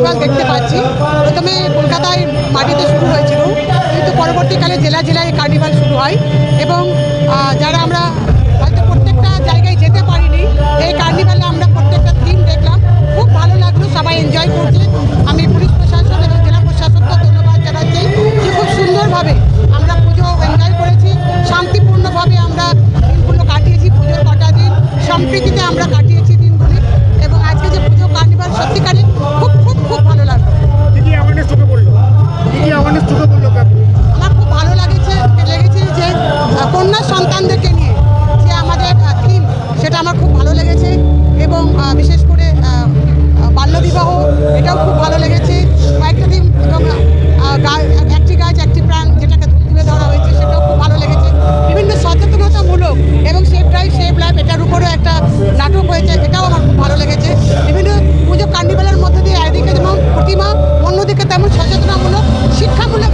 Festival দেখতে পাচ্ছি। প্রথমে কলকাতায় মাটিতে শুরু হয়েছিল, কিন্তু পরবর্তীকালে জেলা জেলায় কার্নিভাল শুরু হয় এবং যারা আমরা হয়তো প্রত্যেকটা জায়গায় যেতে পারিনি, এই কার্নিভালে আমরা প্রত্যেকটা থিম দেখলাম। খুব ভালো লাগল, সবাই এনজয় করছে। আমি পুলিশ প্রশাসন এবং জেলা প্রশাসনকে ধন্যবাদ জানাচ্ছি যে খুব সুন্দরভাবে আমরা পুজো এনজয় করেছি। শান্তিপূর্ণভাবে আমরা দিনগুলো কাটিয়েছি, পুজোর কটা দিন। সম্প্রীতিতে আমরা শিক্ষামূলক